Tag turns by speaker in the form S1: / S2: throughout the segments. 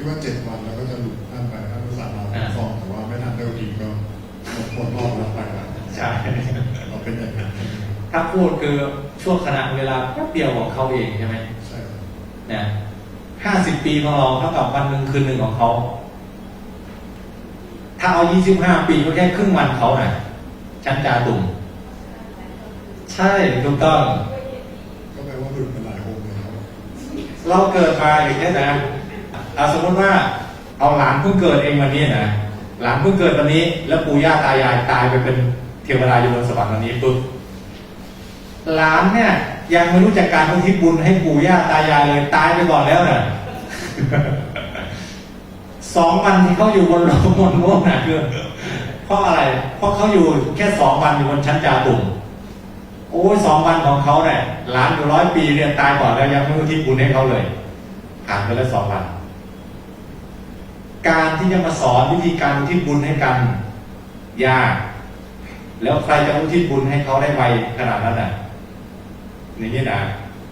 S1: ที่ว่าเจ็ดวันแล้วก็จะหลุดท่านไปท่านประสานเรา
S2: อ่า
S1: ฟ้องแต่ว่าไม่ทันได้ดีก็หมดคนรอบแล้วไปแล้ว
S2: ใช่
S1: เราเป็นอย่างนั้น
S2: ถ้าพูดคือช่วงขณะเวลาแป๊บเดียวของเขาเองใช่ไหม
S1: ใช่ครับ
S2: เนี่ยห้าสิบปีของเราเท่ากับวันหนึ่งคืนหนึ่งของเขา ถ้าเอายี่สิบห้าปีก็แค่ครึ่งวันเขาน่ะชั้นจาตุ่มใช่ถูกต้อง
S1: ก็แปลว่าหลุดไปหลายองค์เลยครับ
S2: เราเกิดมาอย่างนี้นะ เอาสมมติว่าเอาหลานเพิ่งเกิดเองวันนี้นะหลานเพิ่งเกิดวันนี้ แล้วปู่ย่าตายายตายไปเป็นเทวดาอยู่บนสวรรค์วันนี้ปุ๊บหลานเนี่ยยังไม่รู้จักการอุทิศบุญให้ปู่ย่าตายายเลยตายไปก่อนแล้วน่ะสองวันที่เขาอยู่บนโลกบนโลกนะคือเพราะอะไร เพราะเขาอยู่แค่สองวันอยู่บนชั้นจาตุ่มโอ้ยสองวันของเขาเนี่ยหลานอยู่ร้อยปีเนี่ยตายก่อนแล้วยังไม่อุทิศบุญให้เขาเลยผ่านไปแล้วสองวัน การที่จะมาสอนวิธีการอุทิศบุญให้กัน ยาก แล้วใครจะอุทิศบุญให้เขาได้ไวขนาดนั้นน่ะอย่างนี้นะ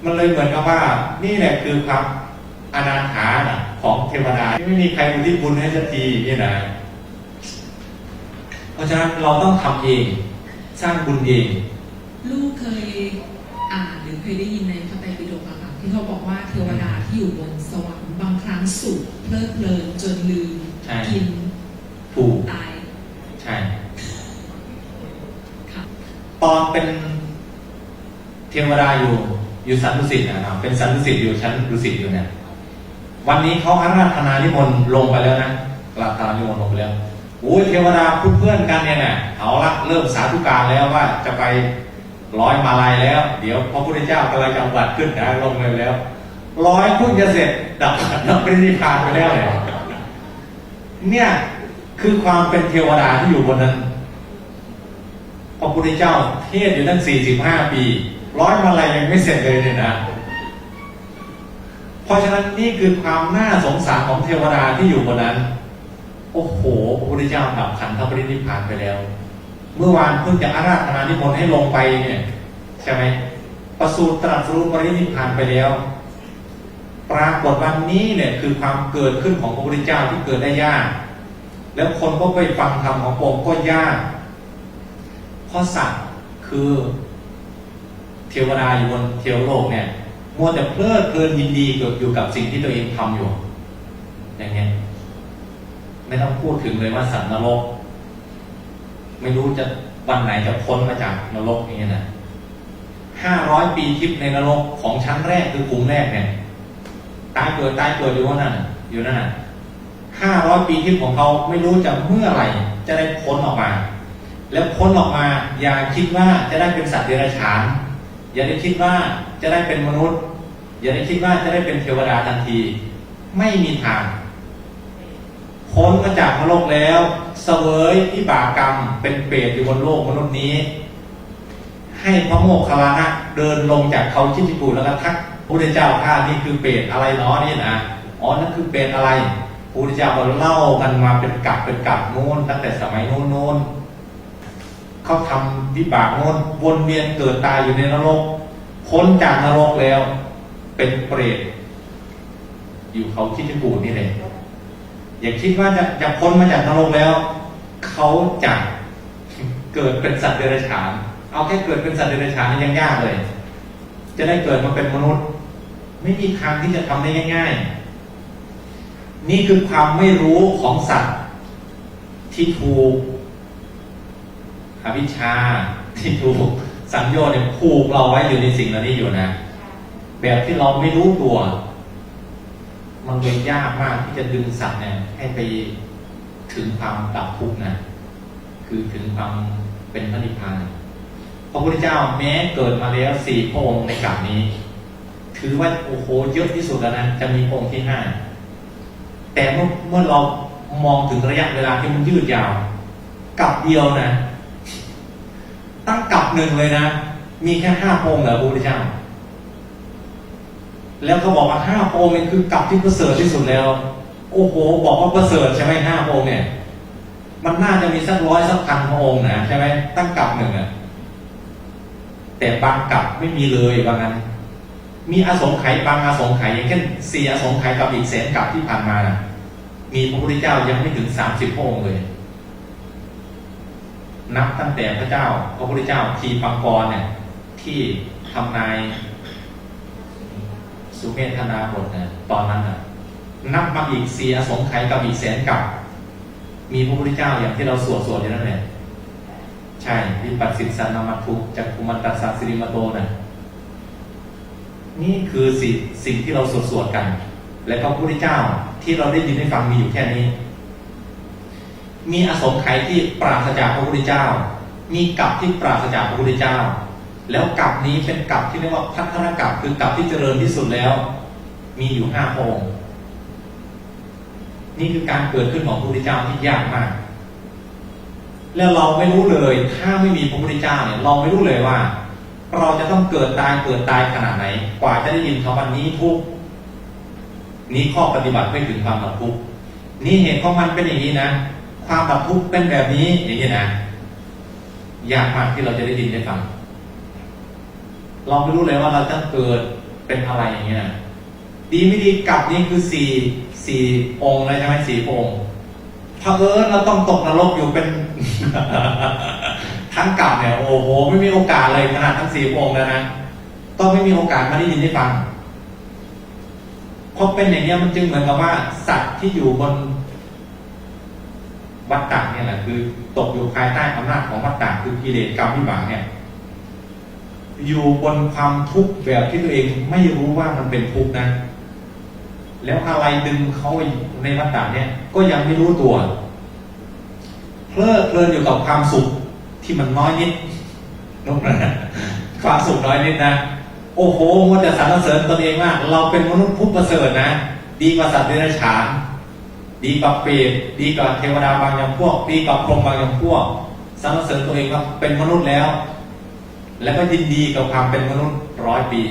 S2: มันเลยเหมือนกับว่า นี่แหละคือความอนาถาของเทวดาที่ไม่มีใครอุทิศบุญให้สักทีนี่นะเพราะฉะนั้นเราต้องทำเอง สร้างบุญเอง
S3: ลูกเคยอ่านหรือเคยได้ยินในพระไตรปิฎกอะค่ะที่เขาบอกว่าเทวดาที่อยู่บนสวรรค์บางครั้งสุขเพลิดเพลินจนลืม
S2: ใช่
S3: กิน
S2: ถูก
S3: ตาย
S2: ใช่
S3: ค่ะ
S2: ตอน เป็นเทวดาอยู่ อยู่สันตุสิตนะครับ เป็นสันตุสิตอยู่ชั้นดุสิตอยู่เนี่ย วันนี้เขาอาราธนานิมนต์ลงไปแล้วนะอาราธนานิมนต์ลงไปแล้วโอ้ยเทวดาเพื่อนกันเนี่ยนะเอาละเริ่มสาธุการแล้วว่าจะไปร้อยมาลายแล้ว เดี๋ยวพระพุทธเจ้ากำลังจะบัตรขึ้นนะลงเลยแล้วร้อยพิ่งจะเสร็จดับดับปรินิพพานไปแล้วเนี่ยเนี่ยคือความเป็นเทวดาที่อยู่บนนั้น พระพุทธเจ้าเทศอยู่ตั้ง 45 ปี ร้อยมาลัยยังไม่เสร็จเลยเนี่ยนะ เพราะฉะนั้นนี่คือความน่าสงสารของเทวดาที่อยู่บนนั้น โอ้โห พระพุทธเจ้าดับขันธปรินิพพานไปแล้ว เมื่อวานเพิ่งจะอาราธนานิมนต์ให้ลงไปเนี่ยใช่ไหมประสูติตรัสรู้ปรินิพพานไปแล้ว ปรากฏวันนี้เนี่ยคือความเกิดขึ้นของพระพุทธเจ้าที่เกิดได้ยาก แล้วคนก็ไปฟังธรรมของพระองค์ก็ยาก เพราะสัตว์คือเทวดาอยู่บนเทวโลกเนี่ยมัวแต่เพลิดเพลินยินดีกับอยู่กับสิ่งที่ตัวเองทำอยู่ อย่างเงี้ยไม่ต้องพูดถึงเลยว่าสัตว์นรก ไม่รู้จะวันไหนจะพ้นมาจากนรกอย่างเงี้ยนะห้าร้อยปีทิพย์ในนรกของชั้นแรกคือกลุ่มแรกเนี่ยตายเกิดตายเกิดอยู่ว่านั่นอยู่นั่นห้าร้อยปีทิพย์ของเขาไม่รู้จะเมื่อไหร่จะได้พ้นออกมา แล้วพ้นออกมา อย่าคิดว่าจะได้เป็นสัตว์เดรัจฉาน อย่าได้คิดว่าจะได้เป็นมนุษย์ อย่าได้คิดว่าจะได้เป็นเทวดาทันที ไม่มีทางพ้นมาจากนรกแล้วเสวยที่บากรรมเป็นเปรตอยู่บนโลกมนุษย์นี้ ให้พระโมคคัลลานะเดินลงจากเขาชิจิกูแล้วก็ทักพระพุทธเจ้าข้านี่คือเปรตอะไรเนาะนี่นะอ๋อนั่นคือเปรตอะไรพระพุทธเจ้าก็เล่ากันมาเป็นกลับเป็นกลับโน้นตั้งแต่สมัยโน้นโน้น เขาทำวิบากโน้นวนเวียนเกิดตายอยู่ในนรกพ้นจากนรกแล้ว เป็นเปรตอยู่เขาคิดจะกูนี่เลยอย่าคิดว่าจะจะพ้นมาจากนรกแล้ว เขาจะเกิดเป็นสัตว์เดรัจฉาน เอาแค่เกิดเป็นสัตว์เดรัจฉานนี่ยังยากเลย จะได้เกิดมาเป็นมนุษย์ ไม่มีทางที่จะทำได้ง่ายๆ นี่คือความไม่รู้ของสัตว์ที่ถูก อวิชาที่ถูกสังโยชน์เนี่ยผูกเราไว้อยู่ในสิ่งเหล่านี้อยู่นะ แบบที่เราไม่รู้ตัว มันเลยยากมากที่จะดึงสัตว์เนี่ย ให้ไปถึงความดับทุกข์นะคือถึงความเป็นพระนิพพานพระพุทธเจ้าแม้เกิดมาแล้วสี่พระองค์ในกลับนี้ ถือว่าโอ้โหเยอะที่สุดแล้วนะจะมีพระองค์ที่ห้าแต่เมื่อเมื่อเรามองถึงระยะเวลาที่มันยืดยาวกลับเดียวนะ หนึ่งเลยนะ มีแค่ห้าพระองค์เหรอพระพุทธเจ้า แล้วเขาบอกว่าห้าพระองค์เนี่ยคือกลับที่ประเสริฐที่สุดแล้ว โอ้โห บอกว่าประเสริฐใช่ไหมห้าพระองค์เนี่ย มันน่าจะมีสักร้อยสักพันพระองค์นะใช่ไหมตั้งกลับหนึ่งอะแต่บางกลับไม่มีเลยบางั้น มีอสงไขยบางอสงไขยอย่างเช่นสี่อสงไขยกับอีกแสนกลับที่ผ่านมานะมีพระพุทธเจ้ายังไม่ถึงสามสิบพระองค์เลย นับตั้งแต่พระเจ้าพระพุทธเจ้าทีปังกรเนี่ย ที่ทำนายสุเมธนาบทเนี่ยตอนนั้นน่ะนับมาอีกเสียสงไขยกับอีกแสนกับ มีพระพุทธเจ้าอย่างที่เราสวดสวดอยู่นั่นแหละใช่วิปัสสิสานามัตถุจักคุมันตัสสะสิริมาโตน่ะนี่คือสิ่งสิ่งที่เราสวดสวดกัน และก็พระพุทธเจ้าที่เราได้ยินได้ฟังมีอยู่แค่นี้ มีอสงไขยที่ปราศจากพระพุทธเจ้า มีกับที่ปราศจากพระพุทธเจ้า แล้วกับนี้เป็นกับที่เรียกว่าพัฒนกับคือกับที่เจริญที่สุดแล้ว มีอยู่ห้าพระองค์ นี่คือการเกิดขึ้นของพระพุทธเจ้าที่ยากมาก แล้วเราไม่รู้เลย ถ้าไม่มีพระพุทธเจ้าเนี่ย เราไม่รู้เลยว่า เราจะต้องเกิดตายเกิดตายขนาดไหน กว่าจะได้ยินคำว่านี้ทุกนี้ข้อปฏิบัติไม่ถึงความดับทุกนี่เหตุของมันเป็นอย่างนี้นะ ความดับทุกข์เป็นแบบนี้อย่างนี้นะยากมากที่เราจะได้ยินได้ฟังเราไม่รู้เลยว่าเราจะเกิดเป็นอะไรอย่างเงี้ยนะดีไม่ดีกลับนี่คือสี่สี่องค์เลยใช่ไหมสี่องค์เผอิญเราต้องตกนรกอยู่เป็น ทั้งกลับเนี่ย โอ้โห ไม่มีโอกาสเลยขนาดทั้งสี่องค์แล้วนะต้องไม่มีโอกาสมาได้ยินได้ฟังเพราะเป็นอย่างเงี้ยมันจึงเหมือนกับว่า สัตว์ที่อยู่บน วัฏฏะเนี่ยแหละคือ ตกอยู่ภายใต้อำนาจของวัฏฏะคือกิเลสกรรมวิบากเนี่ย อยู่บนความทุกข์แบบที่ตัวเองไม่รู้ว่ามันเป็นทุกข์นะ แล้วอะไรดึงเขาในวัฏฏะเนี่ย ก็ยังไม่รู้ตัวเพลิดเพลินอยู่กับความสุขที่มันน้อยนิดนกนะความสุขน้อยนิดนะโอ้โหมัวแต่สรรเสริญตนเองมากเราเป็นมนุษย์ผู้ประเสริฐนะ ดีกว่าสัตว์เดรัจฉาน ดีกว่าเปรตดีกว่าเทวดาบางอย่างพวก ดีกว่าพรหมบางอย่างพวกสรรเสริญตัวเองว่าเป็นมนุษย์แล้ว แล้วก็ยินดีกับความเป็นมนุษย์ร้อยปี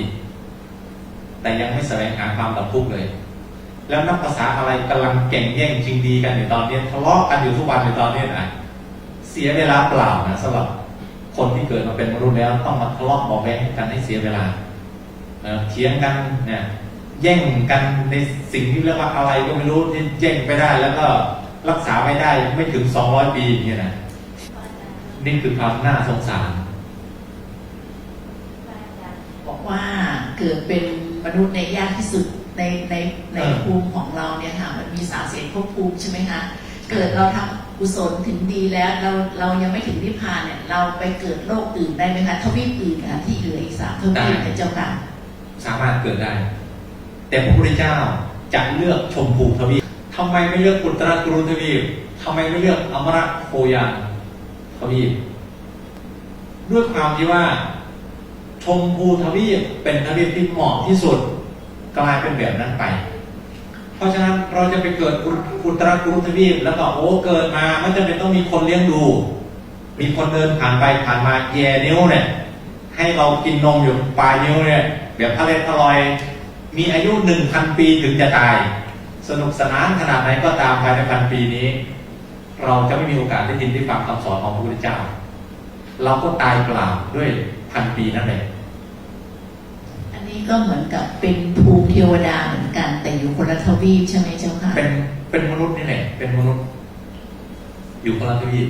S2: แต่ยังไม่แสวงหาความดับทุกข์เลย แล้วนับภาษาอะไรกำลังแก่งแย่งชิงดีกันในตอนนี้ทะเลาะกันอยู่ทุกวันในตอนนี้นะเสียเวลาเปล่านะสำหรับคนที่เกิดมาเป็นมนุษย์แล้วต้องมาทะเลาะบอกแว้งกันให้เสียเวลาเอ่อเถียงกันเนี่ย แย่งกันในสิ่งที่เรียกว่าอะไรก็ไม่รู้ที่แย่งไปได้ แล้วก็รักษาไม่ได้ไม่ถึงสองร้อยปีอย่างเงี้ยนะนี่คือความน่าสงสาร
S4: บอกว่าเกิดเป็นมนุษย์ในยากที่สุดในในใน
S2: เออ
S4: ภูมิของเราเนี่ยค่ะมันมีสามเสียงภพภูมิใช่ไหมคะเกิดเราทำกุศลถึงดีแล้วเราเรายังไม่ถึงนิพพานเนี่ยเราไปเกิดโลกอื่นได้ไหมคะทวีปอื่นนะคะที่เหลืออีกสามทวีปเนี่ยเจ้าค่ะ
S2: สามารถเกิดได้ แต่พระพุทธเจ้าจะเลือกชมพูทวีปทำไมไม่เลือกอุตรกรุทวีปทำไมไม่เลือกอมรโคยานทวีปด้วยความที่ว่า ชมพูทวีปเป็นทวีปที่เหมาะที่สุดกลายเป็นแบบนั้นไป เพราะฉะนั้นเราจะไปเกิดอุตรกรุทวีปแล้วก็โอ้เกิดมามันจะเป็นต้องมีคนเลี้ยงดู มีคนเดินผ่านไปผ่านมาแย่นิ้วเนี่ยให้เรากินนมอยู่ปลายนิ้วเนี่ยแบบทะเลทลอย มีอายุหนึ่งพันปีถึงจะตาย สนุกสนานขนาดไหนก็ตามภายในพันปีนี้ เราจะไม่มีโอกาสได้ยินได้ฟังคำสอนของพระพุทธเจ้า เราก็ตายเปล่าด้วยพันปีนั่นแหละ
S4: อันนี้ก็เหมือนกับเป็นภูมิเทวดาเหมือนกัน แต่อยู่คนละทวีปใช่ไหมเจ้าค่ะ
S2: เป็นเป็นมนุษย์นี่แหละเป็นมนุษย์ อยู่คนละทวีป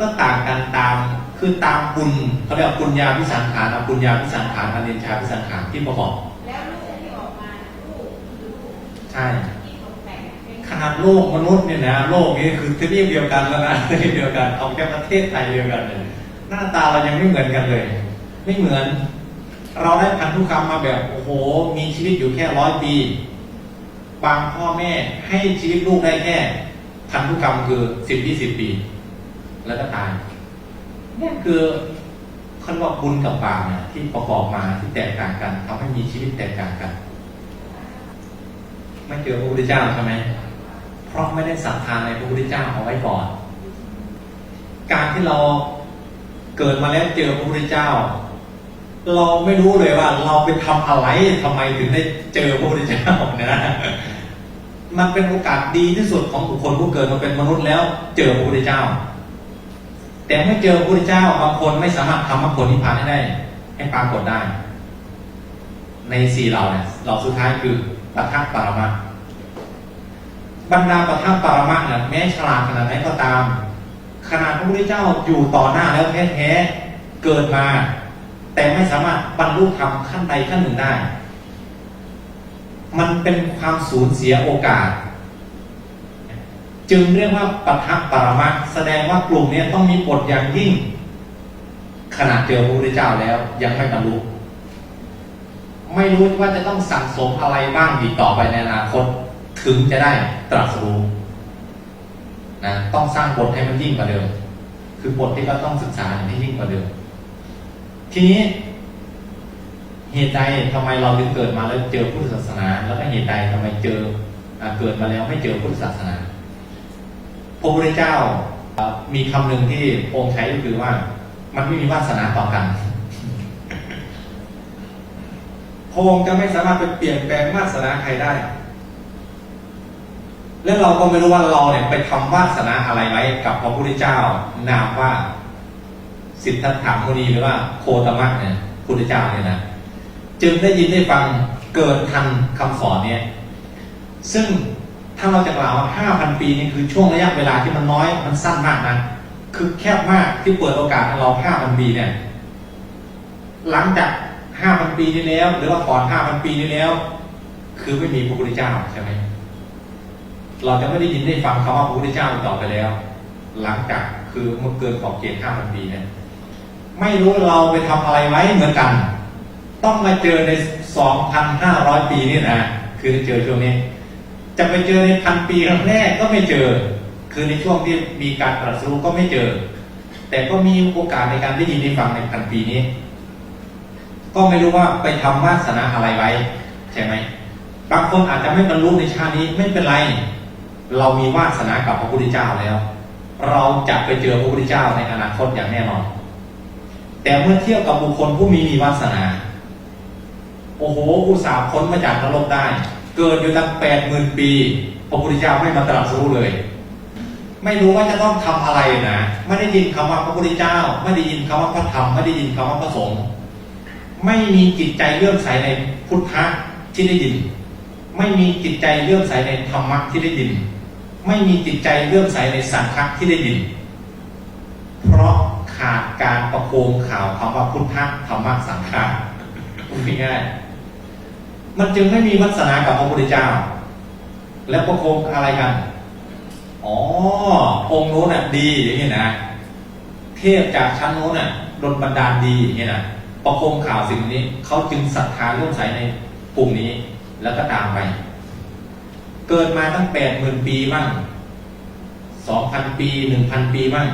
S2: ก็ต่างกันตามคือตามบุญเขาเรียกว่าปุญญาพิสังขารอปุญญาพิสังขารอเนญชาพิสังขารที่ประกอบ
S5: แล้วลูกที่ออกมาลูกคือลูก
S2: ใช่
S5: ที่ตกแต่งเป็น
S2: ขนาดโลกมนุษย์เนี่ยนะโลกนี้คือทวีปเดียวกันแล้วนะทวีปเดียวกันเอาแค่ประเทศไทยเดียวกันเลยหน้าตาเรายังไม่เหมือนกันเลย ไม่เหมือน เราได้พันธุกรรมมาแบบโอ้โห มีชีวิตอยู่แค่ร้อยปีบางพ่อแม่ให้ชีวิตลูกได้แค่พันธุกรรมคือสิบยี่สิบปี แล้วก็ตายนี่คือคันว่าบุญกับบาปเนี่ยที่ประกอบมาที่แตกต่างกันทำให้มีชีวิตแตกต่างกัน ไม่เจอพระพุทธเจ้าใช่ไหมเพราะไม่ได้ศรัทธาในพระพุทธเจ้าเอาไว้ก่อน การที่เราเกิดมาแล้วเจอพระพุทธเจ้า เราไม่รู้เลยว่า เราไปทำอะไรทำไมถึงได้เจอพระพุทธเจ้านะมันเป็นโอกาสดีที่สุดของบุคคลผู้เกิดมาเป็นมนุษย์แล้ว เจอพระพุทธเจ้า แต่ไม่เจอพระพุทธเจ้าบางคนไม่สามารถทำมรรคผลนิพพานให้ได้ ให้ปรากฏได้ ในสี่เหล่าเนี่ยเหล่าสุดท้ายคือปัทภปรมัตบรรดาปัทภปรมัตเนี่ยแม้ฉลาดขนาดไหนก็ตาม ขนาดพระพุทธเจ้าอยู่ต่อหน้าแล้วแท้ๆเกิดมา แต่ไม่สามารถบรรลุธรรมขั้นใดขั้นหนึ่งได้ มันเป็นความสูญเสียโอกาส จึงเรียกว่าปัทภปรมัตถ์แสดงว่ากลุ่มนี้ต้องมีบทอย่างยิ่ง ขนาดเจอพระพุทธเจ้าแล้ว ยังไม่บรรลุไม่รู้ว่าจะต้องสั่งสมอะไรบ้างอีกต่อไปในอนาคต ถึงจะได้ตรัสรู้นะต้องสร้างบทให้มันยิ่งกว่าเดิมคือบทที่เราต้องศึกษาให้ยิ่งกว่าเดิมทีนี้เหตุใดทำไมเราถึงเกิดมาแล้วเจอพุทธศาสนา แล้วก็เหตุใดทำไมเจออเกิดมาแล้วไม่เจอพุทธศาสนา พระพุทธเจ้ามีคำหนึ่งที่องค์ใช้ก็คือว่า มันไม่มีวาสนาต่อกันพระองค์จะไม่สามารถไปเปลี่ยนแปลงวาสนาใครได้ และเราก็ไม่รู้ว่าเราเนี่ยไปทำวาสนาอะไรไว้กับพระพุทธเจ้า นามว่า สิทธัตถามุนีหรือว่าโคตมะเนี่ยพุทธเจ้าเนี่ยนะจึงได้ยินได้ฟังเกิดทันคำสอนเนี่ย ซึ่ง ถ้าเราจะกล่าวว่า 5,000 ปีนี่คือช่วงระยะเวลาที่มันน้อยมันสั้นมากนะคือแคบมากที่เปิดโอกาสให้เรา 5,000 ปีเนี่ยหลังจาก 5,000 ปีนี้แล้ว หรือว่าก่อน 5,000 ปีนี้แล้ว คือไม่มีพระพุทธเจ้าใช่ไหมเราจะไม่ได้ยินได้ฟังคำว่าพระพุทธเจ้าต่อไปแล้ว หลังจากคือเมื่อเกินขอบเขต 5,000 ปีเนี่ยไม่รู้เราไปทำอะไรไว้เหมือนกัน ต้องมาเจอใน 2,500 ปีนี่นะคือเจอช่วงนี้ จะไปเจอในพันปีครั้งแรกก็ไม่เจอ คือในช่วงที่มีการตรัสรู้ก็ไม่เจอ แต่ก็มีโอกาสในการได้ยินได้ฟังในพันปีนี้ ก็ไม่รู้ว่าไปทำวาสนาอะไรไว้ใช่ไหมบางคนอาจจะไม่บรรลุในชาตินี้ไม่เป็นไร เรามีวาสนากับพระพุทธเจ้าแล้ว เราจะไปเจอพระพุทธเจ้าในอนาคตอย่างแน่นอน แต่เมื่อเทียบกับบุคคลผู้มีมีวาสนา โอ้โหอุตส่าห์พ้นมาจากนรกได้ เกิดอยู่ตั้งแปดหมื่นปีพระพุทธเจ้าไม่มาตรัสรู้เลย ไม่รู้ว่าจะต้องทำอะไรนะไม่ได้ยินคำว่าพระพุทธเจ้า ไม่ได้ยินคำว่าพระธรรมไม่ได้ยินคำว่าพระสงฆ์ไม่มีจิตใจเลื่อมใสในพุทธะที่ได้ยิน ไม่มีจิตใจเลื่อมใสในธรรมะที่ได้ยิน ไม่มีจิตใจเลื่อมใสในสังฆะที่ได้ยิน เพราะขาดการประโคมข่าวคำว่าพุทธะธรรมะสังฆะง่ายๆ มันจึงไม่มีวัสนากับพระพุทธเจ้า แล้วประคมอะไรกัน อ๋อ องค์โน้นน่ะดีอย่างนี้นะ เทพจากชั้นโน้นน่ะดลบันดาลดีอย่างนี้นะประคมข่าวสิ่งนี้ เขาจึงศรัทธาเลื่อมใสในกลุ่มนี้ แล้วก็ตามไป เกิดมาตั้งแปดหมื่นปีบ้างสองพันปีหนึ่งพันปีบ้าง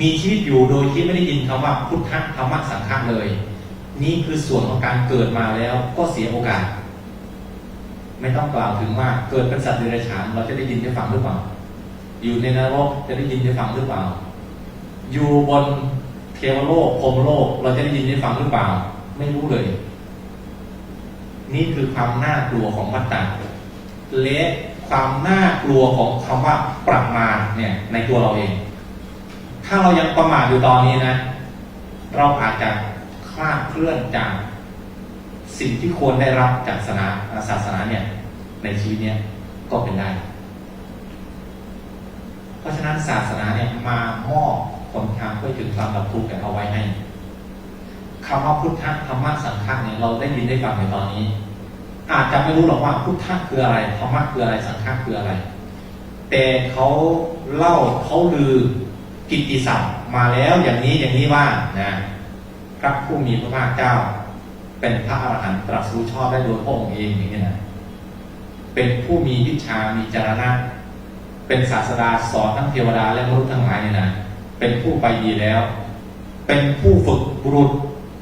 S2: มีชีวิตอยู่โดยที่ไม่ได้ยินคำว่าพุทธธรรมสังฆะเลย นี่คือส่วนของการเกิดมาแล้วก็เสียโอกาส ไม่ต้องกล่าวถึงว่าเกิดเป็นสัตว์เดรัจฉานเราจะได้ยินได้ฟังหรือเปล่า อยู่ในนรกจะได้ยินได้ฟังหรือเปล่า อยู่บนเทวโลกพรมโลก เราจะได้ยินได้ฟังหรือเปล่า ไม่รู้เลย นี่คือความน่ากลัวของวัฏฏะและความน่ากลัวของคำว่าประมาทเนี่ย ในตัวเราเอง ถ้าเรายังประมาทอยู่ตอนนี้นะ เราอาจจะคลาดเคลื่อนจาก สิ่งที่ควรได้รับจากศาสนาศาสนาเนี่ย ในชีวิตเนี้ยก็เป็นได้ เพราะฉะนั้นศาสนาเนี่ยมามอบคนทางเพื่อถึงความดับทุกข์แก่เอาไว้ให้คำว่าพุทธะธรรมะสังฆะเนี่ยเราได้ยินได้ฟังในตอนนี้ อาจจะไม่รู้หรอกว่าพุทธะคืออะไรธรรมะคืออะไรสังฆะคืออะไร แต่เขาเล่าเขาลือกิตติศัพท์มาแล้วอย่างนี้อย่างนี้ว่านะพระผู้มีพระภาคเจ้า เป็นพระอรหันต์ตรัสรู้ชอบได้โดยพระองค์เองอย่างนี้นะเป็นผู้มีวิชามีจรณะ เป็นศาสดาสอนทั้งเทวดาและมนุษย์ทั้งหลายเนี่ยนะเป็นผู้ไปดีแล้ว เป็นผู้ฝึกบุรุษ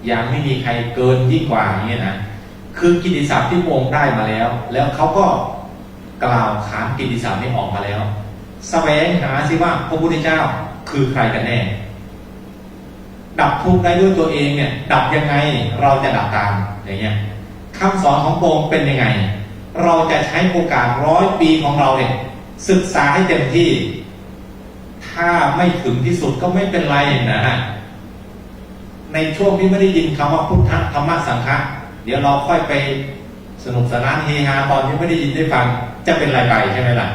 S2: อย่างไม่มีใครเกินยิ่งกว่าอย่างนี้นะคือกิตติศัพท์ที่พระองค์ได้มาแล้ว แล้วเขาก็กล่าวขานกิตติศัพท์นี้ออกมาแล้วสแสวงหาสิว่าพระพุทธเจ้าคือใครกันแน่ ดับทุกข์ได้ด้วยตัวเองเนี่ย ดับยังไงเราจะดับตามอย่างเงี้ยคำสอนของพระองค์เป็นยังไง เราจะใช้โอกาสร้อยปีของเราเนี่ย ศึกษาให้เต็มที่ ถ้าไม่ถึงที่สุดก็ไม่เป็นไรนะฮะในช่วงที่ไม่ได้ยินคำว่าพุทธธรรมสังฆะเดี๋ยวเราค่อยไปสนุกสนานเฮฮาตอนที่ไม่ได้ยินได้ฟัง จะเป็นไรไปใช่ไหมล่ะ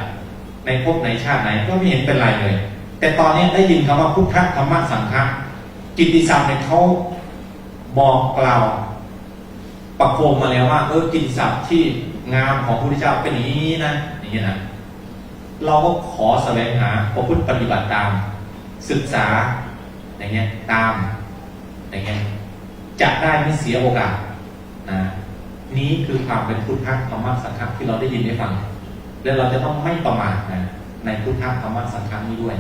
S2: ในภพไหนชาติไหนก็ไม่เห็นเป็นไรเลย แต่ตอนนี้ได้ยินคำว่าพุทธธรรมะสังฆะ กิติศัพท์เนี่ยเขาบอกกล่าวประโคมมาแล้วว่า เออกิติศัพท์ที่งามของพระพุทธเจ้าเป็นอย่างนี้นะอย่างนี้นะเราก็ขอแสวงหาประพฤติปฏิบัติตาม ศึกษาอย่างเงี้ยตามอย่างเงี้ยจะได้ไม่เสียโอกาสนะนี้คือความเป็นพุทธธรรมะสังฆะที่เราได้ยินได้ฟัง และเราจะต้องไม่ประมาทนะในพุทธธรรมะสังฆะนี้ด้วย